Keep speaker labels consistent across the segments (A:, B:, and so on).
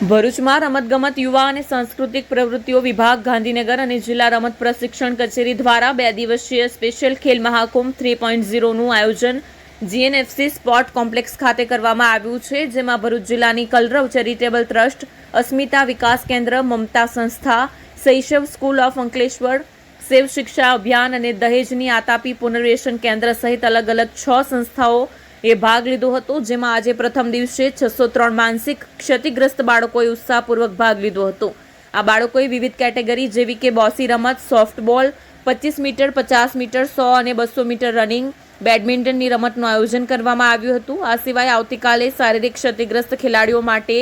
A: ભરૂચમાં રમતગમત યુવા અને સાંસ્કૃતિક પ્રવૃત્તિઓ વિભાગ, ગાંધીનગર અને જિલ્લા રમત પ્રશિક્ષણ કચેરી દ્વારા બે દિવસીય special Khel Mahakumbh three point ઝીરોનું આયોજન જીએનએફસી સ્પોર્ટ કોમ્પ્લેક્સ ખાતે કરવામાં આવ્યું છે, જેમાં ભરૂચ જિલ્લાની કલરવ ચેરિટેબલ ટ્રસ્ટ, અસ્મિતા વિકાસ કેન્દ્ર, મમતા સંસ્થા, શૈશવ સ્કૂલ ઓફ અંકલેશ્વર, સેવ શિક્ષા અભિયાન અને દહેજની આતાપી પુનર્વેશન કેન્દ્ર સહિત અલગ અલગ છ સંસ્થાઓ એ ભાગ લીધો હતો, જેમાં આજે પ્રથમ દિવસે છસો ત્રણ માનસિક ક્ષતિગ્રસ્ત બાળકોએ ઉત્સાહપૂર્વક ભાગ લીધો હતો. આ બાળકોએ વિવિધ કેટેગરી જેવી કે બોસી રમત, સોફ્ટબોલ, પચીસ મીટર, પચાસ મીટર, સો અને બસો મીટર રનિંગ, બેડમિન્ટનની રમતનું આયોજન કરવામાં આવ્યું હતું. આ સિવાય આવતીકાલે શારીરિક ક્ષતિગ્રસ્ત ખેલાડીઓ માટે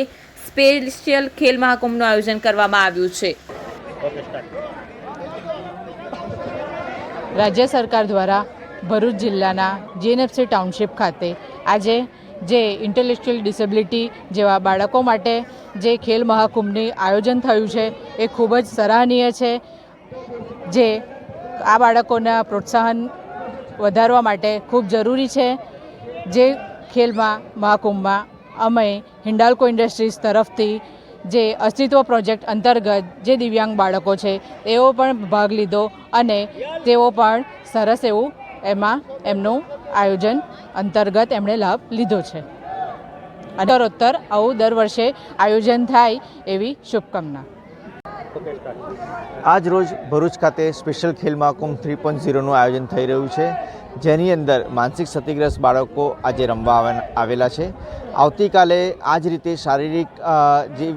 A: સ્પેશિયલ ખેલ મહાકુંભનું આયોજન કરવામાં આવ્યું છે.
B: રાજ્ય સરકાર દ્વારા ભરૂચ જિલ્લાના જીએનએફસી ટાઉનશીપ ખાતે આજે જે ઇન્ટેલેક્ચ્યુઅલ ડિસેબિલિટી જેવા બાળકો માટે જે ખેલ મહાકુંભની આયોજન થયું છે, એ ખૂબ જ સરાહનીય છે. જે આ બાળકોના પ્રોત્સાહન વધારવા માટે ખૂબ જરૂરી છે. જે ખેલમાં મહાકુંભમાં અમે હિન્ડાલ્કો ઇન્ડસ્ટ્રીઝ તરફથી જે અસ્તિત્વ પ્રોજેક્ટ અંતર્ગત જે દિવ્યાંગ બાળકો છે તેઓ પણ ભાગ લીધો અને તેઓ પણ સરસ એવું એમાં એમનું આયોજન અંતર્ગત એમણે લાભ લીધો છે. ઉત્તરોત્તર આવું દર વર્ષે આયોજન થાય એવી શુભકામના.
C: આજ રોજ ભરૂચ ખાતે special Khel Mahakumbh three point ઝીરોનું આયોજન થઈ રહ્યું છે. જેની અંદર માનસિક ક્ષતિગ્રસ્ત બાળકો આજે રમવા આવેલા છે. આવતીકાલે આ જ રીતે શારીરિક જે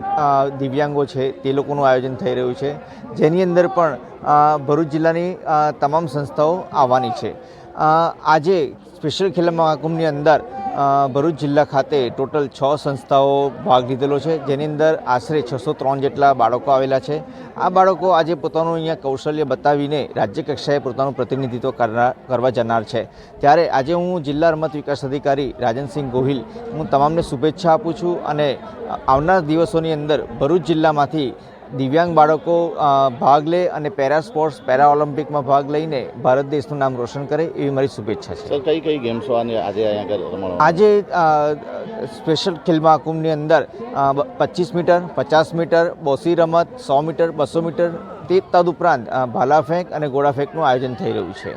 C: દિવ્યાંગો છે તે લોકોનું આયોજન થઈ રહ્યું છે. જેની અંદર પણ ભરૂચ જિલ્લાની તમામ સંસ્થાઓ આવવાની છે. આજે સ્પેશિયલ ખેલ મહાકુંભની અંદર ભરૂચ જિલ્લા ખાતે ટોટલ છ સંસ્થાઓ ભાગ લીધેલો છે, જેની અંદર આશરે છસો ત્રણ જેટલા બાળકો આવેલા છે. આ બાળકો આજે પોતાનું અહીંયા કૌશલ્ય બતાવીને રાજ્ય કક્ષાએ પોતાનું પ્રતિનિધિત્વ કરનાર કરવા જનાર છે. ત્યારે આજે હું જિલ્લા રમત વિકાસ અધિકારી રાજનસિંહ ગોહિલ, હું તમામને શુભેચ્છા આપું છું અને આવનાર દિવસોની અંદર ભરૂચ જિલ્લામાંથી દિવ્યાંગ બાળકો ભાગ લે અને પેરા સ્પોર્ટ્સ પેરા ઓલિમ્પિકમાં ભાગ લઈને ભારત દેશનું નામ રોશન કરે એવી મારી શુભેચ્છા છે.
D: સર કઈ કઈ ગેમ્સો આજે અહીંયા
C: આજે સ્પેશિયલ ખેલ મહાકુંભની અંદર પચીસ મીટર પચાસ મીટર બોસી રમત સો મીટર બસો મીટર તે તદ ઉપરાંત ભાલા ફેંક અને ગોળા ફેંકનું આયોજન થઈ રહ્યું છે.